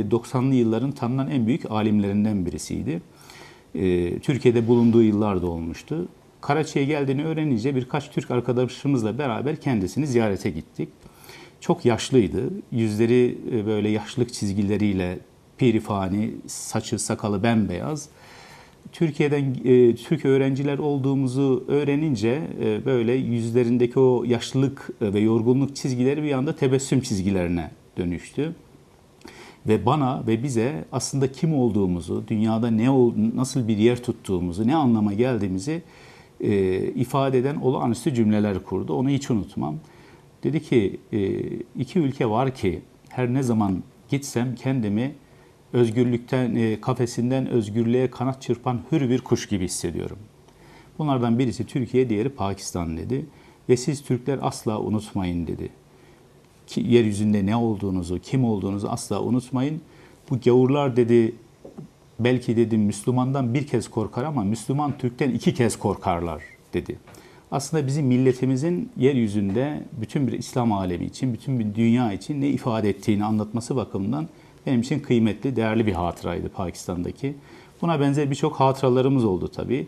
90'lı yılların tanınan en büyük alimlerinden birisiydi. Ee, Türkiye'de bulunduğu yıllarda olmuştu. Karaçi'ye geldiğini öğrenince birkaç Türk arkadaşımızla beraber kendisini ziyarete gittik. Çok yaşlıydı. Yüzleri e, böyle yaşlılık çizgileriyle pirifani, saçı sakalı bembeyaz. Türkiye'den e, Türk öğrenciler olduğumuzu öğrenince e, böyle yüzlerindeki o yaşlılık e, ve yorgunluk çizgileri bir anda tebessüm çizgilerine dönüştü ve bana ve bize aslında kim olduğumuzu, dünyada ne nasıl bir yer tuttuğumuzu, ne anlama geldiğimizi e, ifade eden olağanüstü cümleler kurdu. Onu hiç unutmam. Dedi ki e, iki ülke var ki her ne zaman gitsem kendimi özgürlükten, e, kafesinden özgürlüğe kanat çırpan hür bir kuş gibi hissediyorum. Bunlardan birisi Türkiye, diğeri Pakistan dedi. Ve siz Türkler asla unutmayın dedi yeryüzünde ne olduğunuzu, kim olduğunuzu asla unutmayın. Bu gavurlar dedi belki dedim Müslümandan bir kez korkar ama Müslüman Türk'ten iki kez korkarlar dedi. Aslında bizim milletimizin yeryüzünde bütün bir İslam alemi için, bütün bir dünya için ne ifade ettiğini anlatması bakımından benim için kıymetli, değerli bir hatıraydı Pakistan'daki. Buna benzer birçok hatıralarımız oldu tabii.